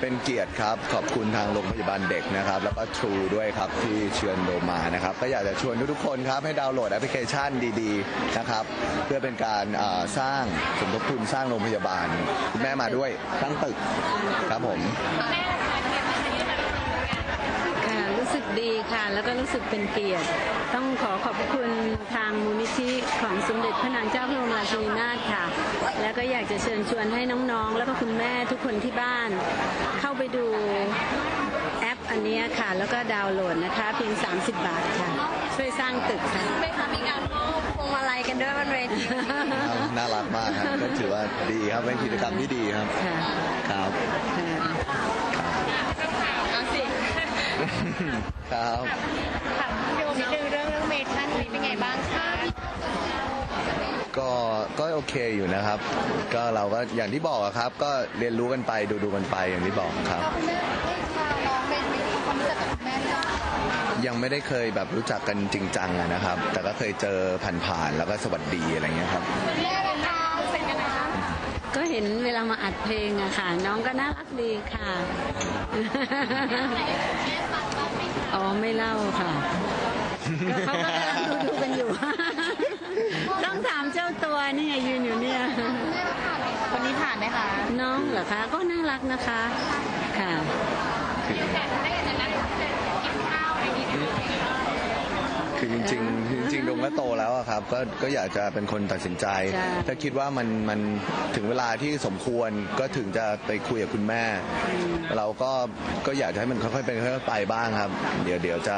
เป็นเกียรติครับขอบคุณทางโรงพยาบาลเด็กนะครับ แล้วก็ทรูด้วยครับที่เชิญโดมานะครับ ก็อยากจะชวนทุกๆคนครับให้ดาวน์โหลดแอปพลิเคชันดีๆนะครับ เพื่อเป็นการอ่าสร้างสมทบทุนสร้างโรงพยาบาลคุณแม่มาด้วยตั้งตึกครับผมค่ ดีค่ะ แล้วก็รู้สึกเป็นเกียรติ ต้องขอขอบพระคุณทางมูลนิธิของสมเด็จพระนางเจ้าพระบรมราชินีนาถค่ะ แล้วก็อยากจะเชิญชวนให้น้องๆ แล้วก็คุณแม่ทุกคนที่บ้าน เข้าไปดูแอปอันเนี้ยค่ะ แล้วก็ดาวน์โหลดนะคะ เพียง 30 บาทค่ะ ช่วยสร้างตึกค่ะไม่คะมีการมอบพวงมาลัยกันด้วยบนเวทีน่ารักมากครับก็ถือว่าดีครับเป็นกิจกรรมที่ดีครับค่ะครับค่ะเอาสิ ครับถามโยมนิดนึงเรื่องเรื่องเมทัลนี้เป็นไงบ้างคะก็ก็โอเคอยู่นะครับ ก็เราก็อย่างที่บอกอะครับ ก็เรียนรู้กันไปดูดูๆกันไปอย่างที่บอกครับคุณแม่ให้พาน้องไปมีความรู้จักกับคุณแม่ด้วยยังไม่ได้เคยแบบรู้จักกันจริงจังอะนะครับ แต่ก็เคยเจอผ่านๆแล้วก็สวัสดีอะไรเงี้ยครับ คุณแม่เป็นคะรู้ ห็นเวลามาอัดเพลงอะค่ะ น้องก็น่ารักดีค่ะอ๋อไม่เล่าค่ะก็เขาก็กำลังดูดูกันอยู่ ต้องถามเจ้าตัวนี่ไงยืนอยู่เนี่ยคนนี้ผ่านไหมคะ น้องเหรอคะ ก็น่ารักนะคะ ค่ะ คือจริงๆจริงๆดงก็โตแล้วอะครับก็ก็อยากจะเป็นคนตัดสินใจ ใช่ ถ้าคิดว่ามันมันถึงเวลาที่สมควรก็ถึงจะไปคุยกับคุณแม่ เราก็ก็อยากจะให้มันค่อยๆเป็นค่อยๆไปบ้างครับ เดี๋ยวเดี๋ยวจะ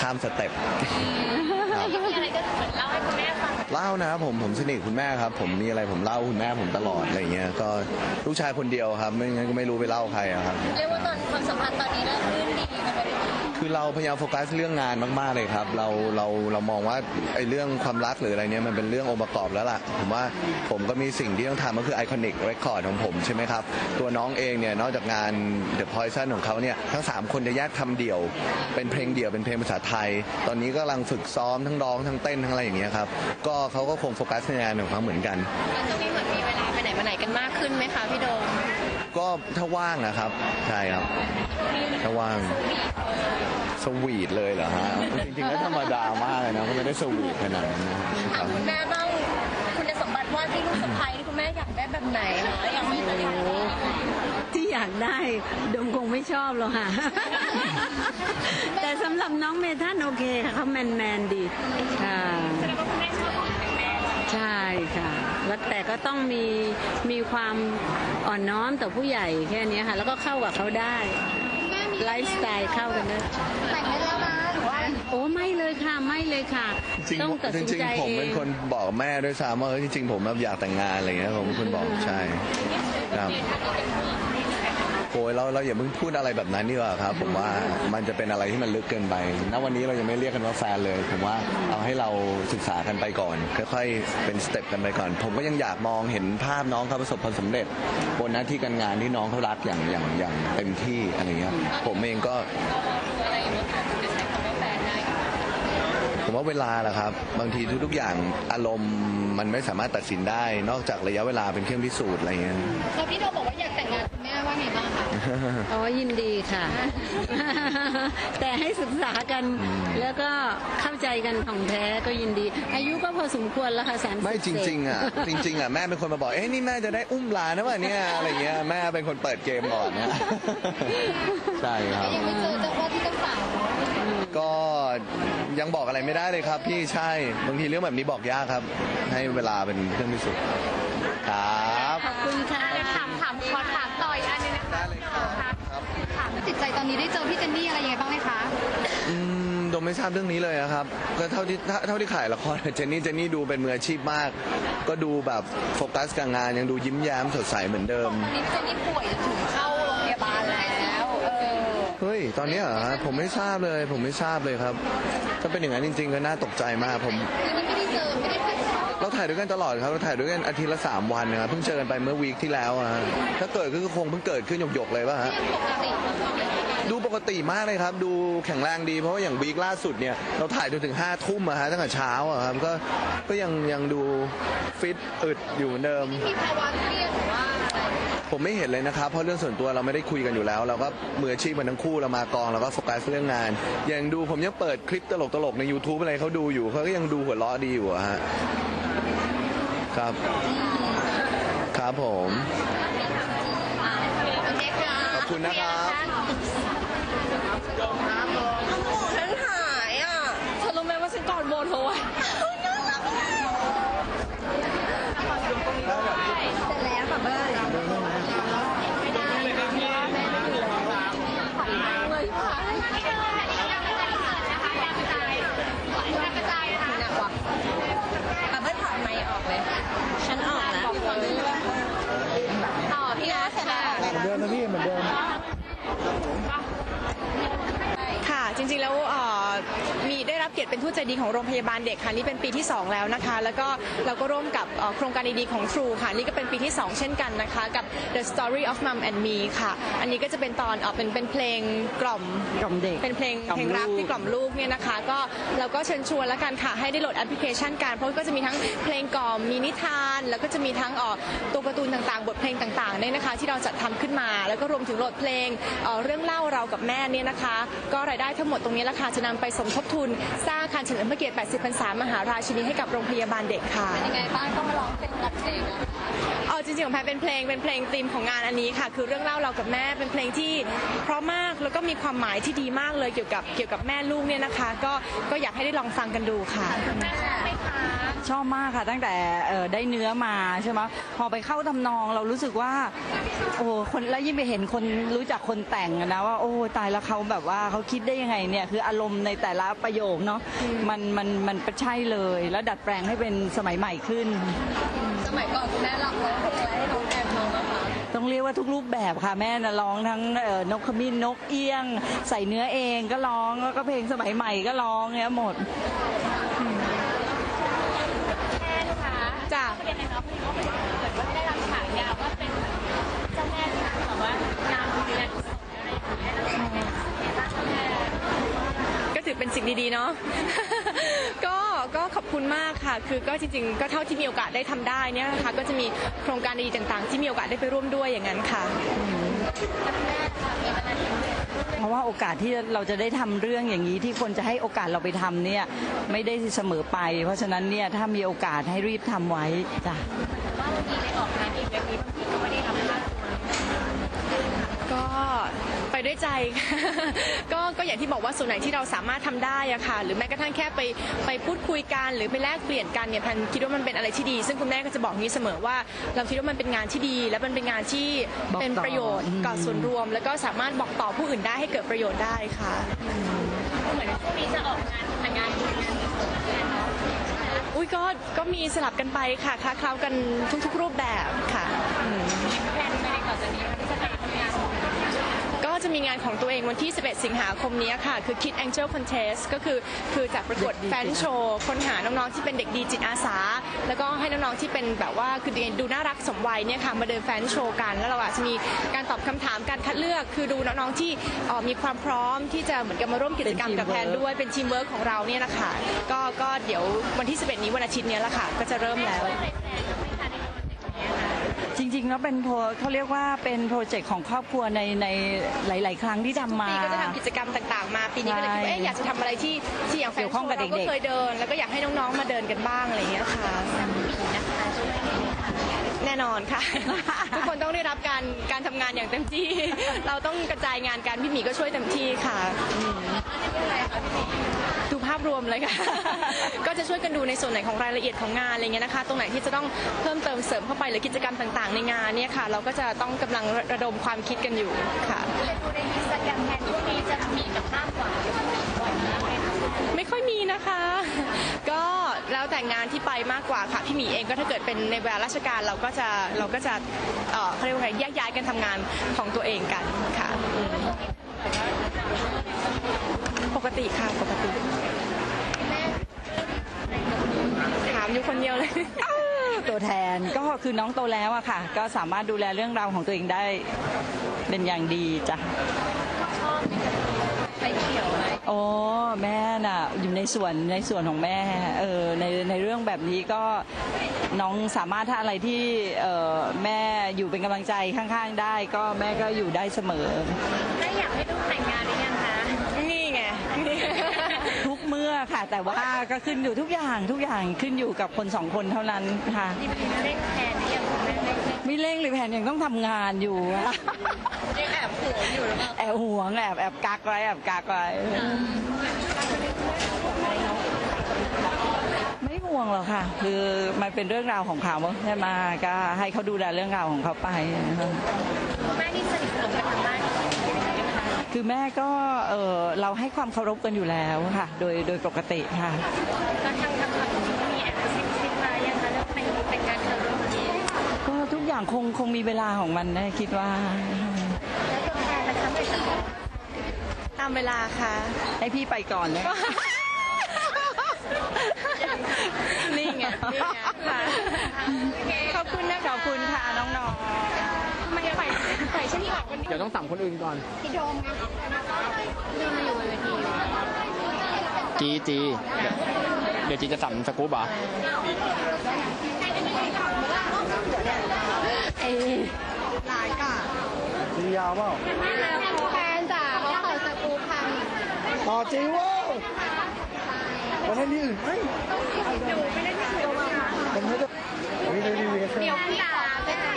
ข้ามสเต็ปครับ มีอะไรก็เหมือนเล่าให้คุณแม่ฟังเล่านะครับผมผมสนิทกับคุณแม่ครับ ผมมีอะไรผมเล่าคุณแม่ผมตลอดอะไรเงี้ยก็ลูกชายคนเดียวครับ ไม่งั้นก็ไม่รู้ไปเล่าใครอะครับ เรียกว่าตอนความสัมพันธ์ตอนนี้เริ่มรื่นดีกันไปด้วยดี คือเราพยายามโฟกัสเรื่องงานมากๆเลยครับ เราเราเรามองว่าไอ้เรื่องความรักหรืออะไรเนี้ยมันเป็นเรื่ององค์ประกอบแล้วล่ะ ผมว่าผมก็มีสิ่งที่ต้องทำก็คือไอคอนิกเรคคอร์ดของผมใช่ไหมครับ ตัวน้องเองเนี่ยนอกจากงาน The Poison ของเขาเนี่ยทั้ง 3 คนจะแยกทำเดี่ยว เป็นเพลงเดี่ยวเป็นเพลงภาษาไทย ตอนนี้ก็กำลังฝึกซ้อมทั้งร้องทั้งเต้นทั้งอะไรอย่างเงี้ยครับ ก็เขาก็คงโฟกัสในงานของเขาเหมือนกัน แล้วจะมีเหมือนมีเวลาไปไหนมาไหนกันมากขึ้นไหมคะพี่โดม ก็ถ้าว่างนะครับ ใช่ครับ ถ้าว่าง สวีทเลยเหรอฮะ จริงๆก็ธรรมดามากเลยนะก็ไม่ได้สวีทขนาดนั้นนะครับ คุณแม่บ้างคุณสมบัติว่าที่ลูกสะใภ้ที่คุณแม่อยากได้แบบไหนคะอยากมีแบบไหนที่อยากได้ดมคงไม่ชอบหรอกค่ะ แต่สำหรับน้องเมทันโอเคค่ะเขาแมนแมนๆดีค่ะ ใช่ค่ะแล้วแต่ก็ต้องมีมีความอ่อนน้อมต่อผู้ใหญ่แค่นี้ค่ะ แล้วก็เข้ากับเขาได้ไลฟ์สไตล์เข้ากันได้แต่งได้แล้วนะหรือว่าโอ้ไม่เลยค่ะไม่เลยค่ะ จริงต้องตัดๆจสินริงใจๆผมเอเป็นงคนบอกแม่ด้วยซ้ำว่าเออจริงๆผมแบบอยากแต่งงานอะไรเงี้ยผมเป็นคนบอกใช่ครับ โอ้ยเราเราอย่าเพิ่งพูดอะไรแบบนั้นดีกว่าครับ ผมว่ามันจะเป็นอะไรที่มันลึกเกินไป ณ วันนี้เรายังไม่เรียกกันว่าแฟนเลย ผมว่าเอาให้เราศึกษากันไปก่อน ค่อยๆ เป็นสเต็ปกันไปก่อน ผมก็ยังอยากมองเห็นภาพน้องเขาประสบความสำเร็จ บนหน้าที่การงานที่น้องเขารักอย่างอย่างอย่างเต็มที่อะไรเงี้ยผมเองก็ อะไรรถของจะใช้คำว่าแฟนได้ ผมว่า เวลาแหละครับ บางทีทุกๆอย่างอารมณ์มันไม่สามารถตัดสินได้ นอกจากระยะเวลาเป็นเครื่องพิสูจน์อะไรเงี้ยแล้วพี่โดมบอกว่าอยากแต่งงานคุณแม่ว่าไงบ้างคะอ๋อยินดีค่ะ แต่ให้ศึกษากันแล้วก็เข้าใจกันของแท้ก็ยินดี อายุก็พอสมควรแล้วค่ะสามสิบไม่จริงๆอะจริง ๆอะแม่เป็นคนมาบอกเอ้ยนี่แม่จะได้อุ้มหลานนะวะเนี่ยอะไรเงี้ยแม่เป็นคนเปิดเกมก่อนนะใช่ครับยังไม่เจอเจ้าว่าที่เจ้าสาวเนอะ ก็ยังบอกอะไรไม่ได้เลยครับ พี่ใช่บางทีเรื่องแบบนี้บอกยากครับ ให้เวลาเป็นเครื่องพิสูจน์ครับขอบคุณค่ะถามถามขอถามต่ออีกอันนึงนะคะครับถามจิตใจตอนนี้ได้เจอพี่เจนนี่อะไรยังไงบ้างไหมคะอืมโดมไม่ทราบเรื่องนี้เลยอะครับ ก็เท่าที่เท่าที่ขายละครเจนนี่เจนนี่ดูเป็นมืออาชีพมาก ก็ดูแบบโฟกัสกับงานยังดูยิ้มแย้มสดใสเหมือนเดิมตอนนี้เจนนี่ป่วยถึงเข้าโรงพยาบาลแล้ว เออ เฮ้ย ตอนนี้เหรอฮะผมไม่ทราบเลย ผมไม่ทราบเลยครับ ถ้าเป็นอย่างนั้นจริง ๆ ก็น่าตกใจมากผมคือนี่ไม่ได้เจอไม่ได้คุยกันเราถ่ายด้วยกันตลอดครับ เราถ่ายด้วยกันอาทิตย์ละสามวันนะครับ เพิ่งเจอกันไปเมื่อวีคที่แล้วอะฮะถ้าเกิดก็คือคงเพิ่งเกิดขึ้นหยกๆเลยป่ะฮะ ปกติดูปกติมากเลยครับ ดูแข็งแรงดี เพราะว่าอย่างวีคล่าสุดเนี่ย เราถ่ายจนถึงห้าทุ่มอะฮะตั้งแต่เช้าอะครับ ก็ ก็ยังยังดูฟิตอึดอยู่เหมือนเดิม มีภาวะเครียดหรือว่าอะไร ผมไม่เห็นเลยนะครับ เพราะเรื่องส่วนตัวเราไม่ได้คุยกันอยู่แล้ว เราก็มืออาชีพกันทั้งคู่เรามากองเราก็โฟกัสเรื่องงานยังดูผมยังเปิดคลิปตลกๆใน YouTube อะไรเขาดูอยู่เขาก็ยังดูหัวเราะดีอยู่อะฮะครับ ครับผม ขอบคุณนะครับ ฉันหายอะเธอรู้ไหมว่าฉันกอดโบเธอไว้น่ารักมากเสร็จแล้วค่ะเบ้ยไม่ได้แม่ไม่อยู่แล้วผัดมากเลยค่ะหนักว่ะอะเบ้ยถอดไมค์ออกเลย ฉันออกแล้วต่อพี่อาร์ตค่ะ เหมือนเดิมนะพี่เหมือนเดิม ค่ะ จริงๆแล้วเอ่อมีได้รับเกียรติเป็นทูตใจดีของโรงพยาบาลเด็กค่ะนี่เป็นปีที่ 2 แล้วนะคะ แล้วก็เราก็ร่วมกับเอ่อโครงการดีๆของ True ค่ะนี่ก็เป็นปีที่ 2 เช่นกันนะคะ กับ The Story of Mom and Me ค่ะ อันนี้ก็จะเป็นตอนเอ่อเป็นเป็นเพลงกล่อม กล่อมเด็ก เป็นเพลงกล่อมเพลงรักลูก ที่กล่อมลูกเนี่ยนะคะ ก็เราก็เชิญชวนแล้วกันค่ะให้ได้โหลดแอปพลิเคชันกันเพราะก็จะมีทั้งเพลงกล่อมมีนิทาน แล้วก็จะมีทั้งเอ่อตัวการ์ตูนต่างๆ บทเพลงต่างๆเนี่ยนะคะ ที่เราจัดทำขึ้นมา แล้วก็รวมถึงโหลดเพลงเอ่อเรื่องเล่าเรากับแม่เนี่ยนะคะ ก็รายได้ทั้งหมดตรงนี้ละค่ะจะนำไปสมทบทุน สร้างอาคารเฉลิมพระเกียรติ 80 พรรษามหาราชินีให้กับโรงพยาบาลเด็กค่ะยังไงบ้างต้องมาร้องเพลงกับเด็กอะเออจริงๆของแพรเป็นเพลงเป็นเพลงธีมของงานอันนี้ค่ะ คือเรื่องเล่าเรากับแม่เป็นเพลงที่เพราะมากแล้วก็มีความหมายที่ดีมากเลยเกี่ยวกับเกี่ยวกับแม่ลูกเนี่ยนะคะ ก็ก็อยากให้ได้ลองฟังกันดูค่ะ ชอบมากค่ะ ตั้งแต่เอ่อได้เนื้อมาใช่ไหมพอไปเข้าทำนองเรารู้สึกว่า โอ้คนแล้วยิ่งไปเห็นคนรู้จักคนแต่งอะนะว่าโอ้ตายแล้วเขาแบบว่าเขาคิดได้ยังไงเนี่ยคืออารมณ์ในแต่ละประโยคเนาะมันมันมันเป็นใช่เลย แล้วดัดแปลงให้เป็นสมัยใหม่ขึ้น สมัยก่อนคุณแม่ร้องเพลงอะไรให้น้องแอนฟังบ้างคะต้องเรียกว่าทุกรูปแบบค่ะแม่นะร้องทั้งเอ่อนกขมิ้นนกเอี้ยง ใส่เนื้อเองก็ร้องแล้วก็เพลงสมัยใหม่ก็ร้องเนี่ยหมด จ้ะประเด็นในน้องคือเขาเป็นเกิดว่าได้รับฉายาว่าเป็นเจ้าแม่แบบว่านางเรียนอะไรอย่างเงี้ยแล้วก็เป็นเจ้าแม่ก็ถือเป็นสิ่งดีๆ เนาะ ก็ก็ขอบคุณมากค่ะ คือก็จริงๆ ก็เท่าที่มีโอกาสได้ทำได้เนี่ยนะคะก็จะมีโครงการดีๆต่างๆ ที่มีโอกาสได้ไปร่วมด้วยอย่างนั้นค่ะ เเพราะว่าโอกาสที่เราจะได้ทำเรื่องอย่างนี้ที่คนจะให้โอกาสเราไปทำเนี่ยไม่ได้เสมอไป เพราะฉะนั้นเนี่ยถ้ามีโอกาสให้รีบทำไว้จ้ะว่าบางทีไปออกงานอีเวนต์นี้ ด้วยใจ ก็ก็อย่างที่บอกว่าส่วนไหนที่เราสามารถทำได้อะค่ะ หรือแม้กระทั่งแค่ไปไปพูดคุยกันหรือไปแลกเปลี่ยนกันเนี่ยแพนคิดว่ามันเป็นอะไรที่ดี ซึ่งคุณแม่ก็จะบอกอย่างนี้เสมอว่า เราคิดว่ามันเป็นงานที่ดี และมันเป็นงานที่บอกต่อเป็นประโยชน์กับส่วนรวม แล้วก็สามารถบอกต่อผู้อื่นได้ให้เกิดประโยชน์ได้ค่ะเหมือนช่วงนี้จะออกงานแต่งงานอยู่งานที่สวนเนี่ยเนาะอุ้ยก็ก็มีสลับกันไปค่ะคล้าเคล้ากันทุกๆรูปแบบค่ะ จะมีงานของตัวเองวันที่ 11 สิงหาคมนี้ค่ะ คือ Kid Angel Contest ก็คือคือจากประกวดเด็กดีแฟนโชว์ค้นหาน้องๆ ที่เป็นเด็กดีจิตอาสา แล้วก็ให้น้องๆ ที่เป็นแบบว่าคือดูน่ารักสมวัยเนี่ยค่ะมาเดินแฟนโชว์กัน แล้วเราอาจจะมีการตอบคำถามการคัดเลือก คือดูน้องๆ ที่เอ่อมีความพร้อมที่จะเหมือนกับมาร่วมกิจกรรมกับแพนด้วยเป็นทีมเวิร์กของเราเนี่ยนะคะก็ก็เดี๋ยววันที่ 11 นี้วันอาทิตย์เนี้แหละค่ะก็จะเริ่มแล้วจ ริงๆแล้วเป็นโปรเขาเรียกว่าเป็นโปรเจกต์ของครอบครัวในในหลาย ๆ ครั้งที่ทำมา ปีก็จะทำกิจกรรมต่างๆ มาปีนี้ก็เลยคิดว่าเอ๊ะอยากจะทำอะไรที่ที่อย่างแฟนเกี่ยวข้องกับโชว์เราก็เด็กๆ เคยเดิน แล้วก็อยากให้น้องๆมาเดินกันบ้างอะไรอย่างเงี้ยค่ะแน่นอนค่ะ ทุกคนต้องได้รับการการทำงานอย่างเต็มที่ เราต้องกระจายงานกันพี่หมีก็ช่วยเต็มที่ค่ะอืม ดูภาพรวมเลยค่ะ ก็จะช่วยกันดูในส่วนไหนของรายละเอียดของงานอะไรเงี้ยนะคะ ตรงไหนที่จะต้องเพิ่มเติมเสริมเข้าไปหรือกิจกรรมต่างๆ ในงานเนี่ยค่ะ เราก็จะต้องกำลังระดมความคิดกันอยู่ค่ะดูในอินสตาแกรมแทนช่วงนี้จะมีกับภาพหวานบ่อยมากเลยนะไม่ค่อยมีนะคะ ก็แล้วแต่งานที่ไปมากกว่าค่ะ พี่หมีเองก็ถ้าเกิดเป็นในเวลาราชการเราก็จะเราก็จะเอ่อเขาเรียกว่าไงแยกย้ายกันทำงานของตัวเองกันค่ะอืมปกติค่ะปกติถาม อยู่คนเดียวเลย ตัวแทนก็คือน้องโตแล้วอะค่ะ ก็สามารถดูแลเรื่องราวของตัวเองได้เป็นอย่างดีจ้ะฟเขียวไหมโอ้แม่น่ะ อยู่ในส่วนในส่วนของแม่เออในในเรื่องแบบนี้ก็น้องสามารถถ้าอะไรที่เออแม่อยู่เป็นกำลังใจข้างๆได้ ก็แม่ก็อยู่ได้เสมอแม่อยากให้ลูกแต่งงานหรือยังคะ นี่ไง ทุกเมื่อ ค่ะ แต่ว่าก็ขึ้นอยู่ทุกอย่างทุกอย่างขึ้นอยู่กับคนสองคนเท่านั้นค่ะเร่งแทนหรือยังคุณแม่เร่งไม่เร่งเลยแผนยังต้องทำงานอยู่อะยังแอบห่วงอยู่หรือเปล่าแอบหวงแอบแอบกักไว้แอบกักไว้ไม่ห่วงหรอกค่ะ คือมันเป็นเรื่องราวของเขาใช่ไหมก็ให้เขาดูแลเรื่องราวของเขาไปนะคะ คุณแม่นี่สนิทสนมกันทางบ้าน คือแม่ก็เออเราให้ความเคารพกันอยู่แล้วค่ะ โดยโดยปกติค่ะก็ทางทางฝั่งนี้มีแอบซิบซิบมายังคะเรื่องแต่งแต่งงานกับลูกนี้ก็ทุกอย่างคงคงมีเวลาของมันนะคิดว่า แล้วตัวแทนนะคะไม่สำคัญตามเวลาค่ะ ให้พี่ไปก่อนนะนี่ไงนี่ไง ค่ะขอบคุณนะคะขอบคุณค่ะน้องทำไมฝ่ายฝ่ายฉันที่ออกกันเดี๋ยวต้องสั่งคนอื่นก่อนจีจีเดี๋ยวจีจะสั่งสกู๊ปเหรอจียาวเปล่าแฟนจ๋าเขาขอสกู๊ปพังต่อจีเว้ย ประเทศนี้อื่นเฮ้ยผมไม่ได้ไม่ได้ดีกันเดี๋ยวพี่จ๋าไปไหน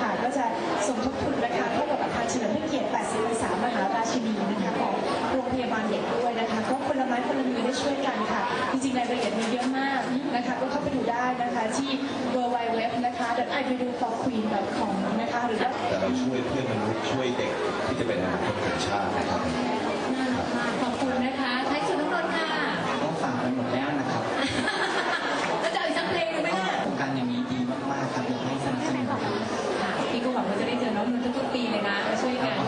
ค่ะก็จะสมทบทุนนะคะเข้ากับอาคารเฉลิมพระเกียรติ 80พรรษามหาราชินีนะคะของโรงพยาบาลเด็กด้วยนะคะก็คนละไม้คนละมือได้ช่วยกันค่ะ จริงๆรายละเอียดมีเยอะมากนะคะ ก็เข้าไปดูได้นะคะที่ www นะคะ i w do for queen com นะคะหรือว่าแต่เราช่วยเพื่อนมนุษย์ช่วยเด็กที่จะเป็นอนาคตของชาตินะครับขอบคุณนะคะท้ายสุด Dengan.